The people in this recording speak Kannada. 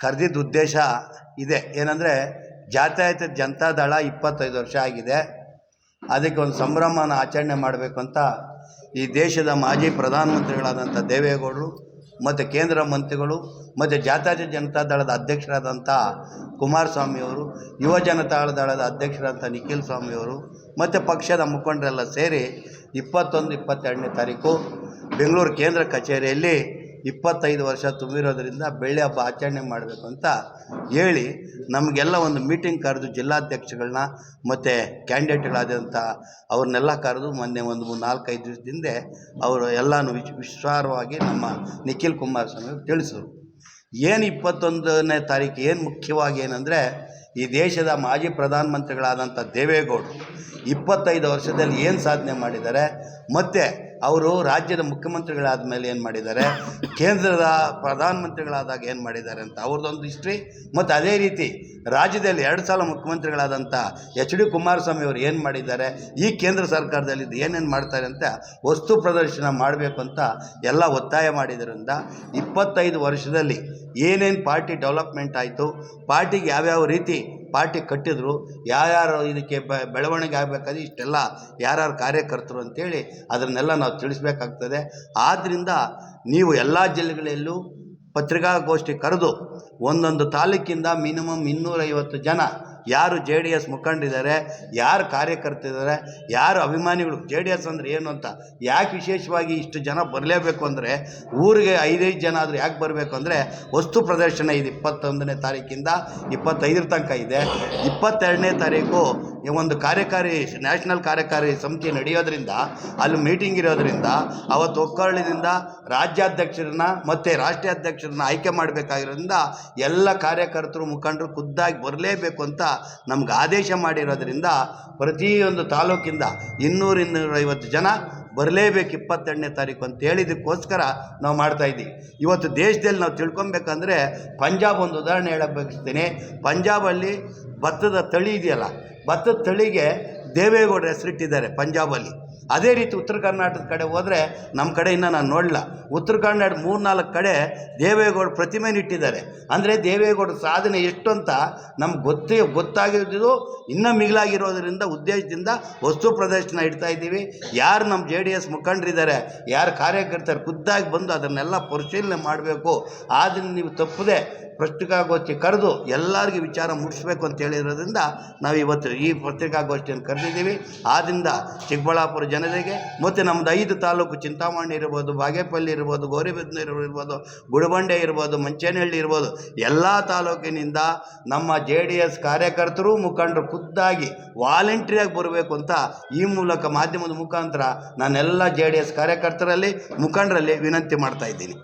ಕರೆದಿದ್ದ ಉದ್ದೇಶ ಇದೆ. ಏನಂದರೆ ಜನತಾ ದಳ ಇಪ್ಪತ್ತೈದು ವರ್ಷ ಆಗಿದೆ. ಅದಕ್ಕೆ ಒಂದು ಸಂಭ್ರಮನ ಆಚರಣೆ ಮಾಡಬೇಕು ಅಂತ ಈ ದೇಶದ ಮಾಜಿ ಪ್ರಧಾನಮಂತ್ರಿಗಳಾದಂಥ ದೇವೇಗೌಡರು ಮತ್ತು ಕೇಂದ್ರ ಮಂತ್ರಿಗಳು, ಮತ್ತು ಜಾತ್ಯಾತಿ ಜನತಾ ದಳದ ಅಧ್ಯಕ್ಷರಾದಂಥ ಕುಮಾರಸ್ವಾಮಿಯವರು ಯುವ ಜನತಾ ದಳದ ಅಧ್ಯಕ್ಷರಾದಂಥ ನಿಖಿಲ್ ಸ್ವಾಮಿಯವರು ಮತ್ತು ಪಕ್ಷದ ಮುಖಂಡರೆಲ್ಲ ಸೇರಿ ಇಪ್ಪತ್ತೊಂದು, ಇಪ್ಪತ್ತೆರಡನೇ ತಾರೀಕು ಬೆಂಗಳೂರು ಕೇಂದ್ರ ಕಚೇರಿಯಲ್ಲಿ ಇಪ್ಪತ್ತೈದು ವರ್ಷ ತುಂಬಿರೋದರಿಂದ ಬೆಳ್ಳಿ ಹಬ್ಬ ಆಚರಣೆ ಮಾಡಬೇಕು ಅಂತ ಹೇಳಿ ನಮಗೆಲ್ಲ ಒಂದು ಮೀಟಿಂಗ್ ಕರೆದು ಜಿಲ್ಲಾಧ್ಯಕ್ಷಗಳನ್ನ ಮತ್ತು ಕ್ಯಾಂಡಿಡೇಟ್ಗಳಾದಂಥ ಅವ್ರನ್ನೆಲ್ಲ ಕರೆದು ಮೊನ್ನೆ ಒಂದು ನಾಲ್ಕೈದು ದಿವಸದಿಂದ ಅವರು ಎಲ್ಲನೂ ವಿಶ್ ವಿಸ್ತಾರವಾಗಿ ನಮ್ಮ ನಿಖಿಲ್ ಕುಮಾರಸ್ವಾಮಿ ತಿಳಿಸಿದ್ರು. ಏನು ಇಪ್ಪತ್ತೊಂದನೇ ತಾರೀಕು ಏನು ಮುಖ್ಯವಾಗಿ ಏನಂದರೆ ಈ ದೇಶದ ಮಾಜಿ ಪ್ರಧಾನಮಂತ್ರಿಗಳಾದಂಥ ದೇವೇಗೌಡರು ಇಪ್ಪತ್ತೈದು ವರ್ಷದಲ್ಲಿ ಏನು ಸಾಧನೆ ಮಾಡಿದ್ದಾರೆ, ಮತ್ತು ಅವರು ರಾಜ್ಯದ ಮುಖ್ಯಮಂತ್ರಿಗಳಾದ ಮೇಲೆ ಏನು ಮಾಡಿದ್ದಾರೆ? ಕೇಂದ್ರದ ಪ್ರಧಾನಮಂತ್ರಿಗಳಾದಾಗ ಏನು ಮಾಡಿದ್ದಾರೆ ಅಂತ ಅವ್ರದ್ದೊಂದು ಹಿಸ್ಟ್ರಿ ಮತ್ತು ಅದೇ ರೀತಿ ರಾಜ್ಯದಲ್ಲಿ ಎರಡು ಸಲ ಮುಖ್ಯಮಂತ್ರಿಗಳಾದಂಥ ಎಚ್ ಡಿ ಕುಮಾರಸ್ವಾಮಿ ಅವರು ಏನು ಮಾಡಿದ್ದಾರೆ? ಈ ಕೇಂದ್ರ ಸರ್ಕಾರದಲ್ಲಿ ಏನೇನು ಮಾಡ್ತಾರೆ ಅಂತ ವಸ್ತು ಪ್ರದರ್ಶನ ಮಾಡಬೇಕು ಅಂತ ಎಲ್ಲ ಒತ್ತಾಯ ಮಾಡಿದ್ರಿಂದ ಇಪ್ಪತ್ತೈದು ವರ್ಷದಲ್ಲಿ ಏನೇನು ಪಾರ್ಟಿ ಡೆವಲಪ್ಮೆಂಟ್ ಆಯಿತು, ಪಾರ್ಟಿಗೆ ಯಾವ್ಯಾವ ರೀತಿ ಪಾರ್ಟಿ ಕಟ್ಟಿದ್ರು, ಯಾರ್ಯಾರು ಇದಕ್ಕೆ ಬೆಳವಣಿಗೆ ಆಗಬೇಕಾದ್ರೆ ಇಷ್ಟೆಲ್ಲ ಯಾರ್ಯಾರು ಕಾರ್ಯಕರ್ತರು ಅಂತೇಳಿ ಅದನ್ನೆಲ್ಲ ನಾವು ತಿಳಿಸ್ಬೇಕಾಗ್ತದೆ. ಆದ್ದರಿಂದ ನೀವು ಎಲ್ಲ ಜಿಲ್ಲೆಗಳಲ್ಲೂ ಪತ್ರಿಕಾಗೋಷ್ಠಿ ಕರೆದು ಒಂದೊಂದು ತಾಲೂಕಿಂದ ಮಿನಿಮಮ್ ಇನ್ನೂರೈವತ್ತು ಜನ ಯಾರು ಜೆ ಡಿ ಎಸ್ ಮುಖಂಡಿದ್ದಾರೆ, ಯಾರು ಕಾರ್ಯಕರ್ತಿದ್ದಾರೆ ಯಾರು ಅಭಿಮಾನಿಗಳು, ಜೆ ಡಿ ಎಸ್ ಅಂದರೆ ಏನು ಅಂತ ಯಾಕೆ ವಿಶೇಷವಾಗಿ ಇಷ್ಟು ಜನ ಬರಲೇಬೇಕು ಅಂದರೆ ಊರಿಗೆ ಐದೈದು ಜನ ಆದರೂ ಯಾಕೆ ಬರಬೇಕು ಅಂದರೆ ವಸ್ತು ಪ್ರದರ್ಶನ ಇದೆ ಇಪ್ಪತ್ತೊಂದನೇ ತಾರೀಕಿಂದ ಇಪ್ಪತ್ತೈದರ ತನಕ ಇದೆ. ಇಪ್ಪತ್ತೆರಡನೇ ತಾರೀಕು ಈ ಒಂದು ಕಾರ್ಯಕಾರಿ, ನ್ಯಾಷನಲ್ ಕಾರ್ಯಕಾರಿ ಸಮಿತಿ ನಡೆಯೋದ್ರಿಂದ, ಅಲ್ಲಿ ಮೀಟಿಂಗ್ ಇರೋದ್ರಿಂದ, ಅವತ್ತು ಒಕ್ಕಳದಿಂದ ರಾಜ್ಯಾಧ್ಯಕ್ಷರನ್ನ ಮತ್ತು ರಾಷ್ಟ್ರೀಯ ಅಧ್ಯಕ್ಷರನ್ನ ಆಯ್ಕೆ ಮಾಡಬೇಕಾಗಿರೋದ್ರಿಂದ ಎಲ್ಲ ಕಾರ್ಯಕರ್ತರು ಮುಖಂಡರು ಖುದ್ದಾಗಿ ಬರಲೇಬೇಕು ಅಂತ ನಮ್ಗೆ ಆದೇಶ ಮಾಡಿರೋದ್ರಿಂದ ಪ್ರತಿಯೊಂದು ತಾಲೂಕಿಂದ ಇನ್ನೂರು ಇನ್ನೂರೈವತ್ತು ಜನ ಬರಲೇಬೇಕು ಇಪ್ಪತ್ತೆರಡನೇ ತಾರೀಕು ಅಂತ ಹೇಳಿದ್ದಕ್ಕೋಸ್ಕರ ನಾವು ಮಾಡ್ತಾಯಿದ್ದೀವಿ ಇವತ್ತು ದೇಶದಲ್ಲಿ ನಾವು ತಿಳ್ಕೊಬೇಕಂದ್ರೆ ಪಂಜಾಬ್ ಒಂದು ಉದಾಹರಣೆ ಹೇಳಕ್ಕೆ ಬಯಸ್ತೀನಿ ಪಂಜಾಬಲ್ಲಿ ಭತ್ತದ ತಳಿ ಇದೆಯಲ್ಲ, ಭತ್ತದ ತಳಿಗೆ ದೇವೇಗೌಡರ ಹೆಸರಿಟ್ಟಿದ್ದಾರೆ ಪಂಜಾಬಲ್ಲಿ. ಅದೇ ರೀತಿ ಉತ್ತರ ಕರ್ನಾಟಕದ ಕಡೆ ಹೋದರೆ ನಮ್ಮ ಕಡೆ ಇನ್ನೂ ನಾನು ನೋಡಲ್ಲ ಉತ್ತರ ಕನ್ನಡ ಮೂರು ನಾಲ್ಕು ಕಡೆ ದೇವೇಗೌಡ ಪ್ರತಿಮೆ ಇಟ್ಟಿದ್ದಾರೆ ಅಂದರೆ ದೇವೇಗೌಡ ಸಾಧನೆ ಎಷ್ಟು ಅಂತ ನಮ್ಗೆ ಗೊತ್ತೇ ಗೊತ್ತಾಗಿದ್ದು ಇನ್ನೂ ಮಿಗಿಲಾಗಿರೋದ್ರಿಂದ, ಉದ್ದೇಶದಿಂದ ವಸ್ತು ಪ್ರದರ್ಶನ ಇಡ್ತಾ ಇದ್ದೀವಿ. ಯಾರು ನಮ್ಮ ಜೆ ಡಿ ಎಸ್ ಮುಖಂಡರಿದ್ದಾರೆ, ಯಾರು ಕಾರ್ಯಕರ್ತರು ಖುದ್ದಾಗಿ ಬಂದು ಅದನ್ನೆಲ್ಲ ಪರಿಶೀಲನೆ ಮಾಡಬೇಕು. ಆದ್ದರಿಂದ ನೀವು ತಪ್ಪದೆ ಪತ್ರಿಕಾಗೋಷ್ಠಿ ಕರೆದು ಎಲ್ಲರಿಗೂ ವಿಚಾರ ಮುಟ್ಟಿಸ್ಬೇಕು ಅಂತ ಹೇಳಿರೋದ್ರಿಂದ ನಾವು ಇವತ್ತು ಈ ಪತ್ರಿಕಾಗೋಷ್ಠಿಯನ್ನು ಕರೆದಿದ್ದೀವಿ. ಆದ್ದರಿಂದ ಚಿಕ್ಕಬಳ್ಳಾಪುರ ಜನತೆಗೆ ಮತ್ತು ನಮ್ಮದು ಐದು ತಾಲೂಕು ಚಿಂತಾಮಣಿ ಇರ್ಬೋದು, ಬಾಗೇಪಲ್ಲಿ ಇರ್ಬೋದು, ಗೌರಿಬಿದ್ನೂರು ಇರ್ಬೋದು, ಗುಡಬಂಡೆ ಇರ್ಬೋದು, ಮಂಚೇನಹಳ್ಳಿ ಇರ್ಬೋದು, ಎಲ್ಲ ತಾಲೂಕಿನಿಂದ ನಮ್ಮ ಜೆ ಡಿ ಎಸ್ ಕಾರ್ಯಕರ್ತರು, ಮುಖಂಡರು ಖುದ್ದಾಗಿ ವಾಲಂಟ್ರಿಯಾಗಿ ಬರಬೇಕು ಅಂತ ಈ ಮೂಲಕ ಮಾಧ್ಯಮದ ಮುಖಾಂತರ ನಾನೆಲ್ಲ ಜೆ ಡಿ ಎಸ್ ಕಾರ್ಯಕರ್ತರಲ್ಲಿ, ಮುಖಂಡರಲ್ಲಿ ವಿನಂತಿ ಮಾಡ್ತಾ ಇದ್ದೀನಿ.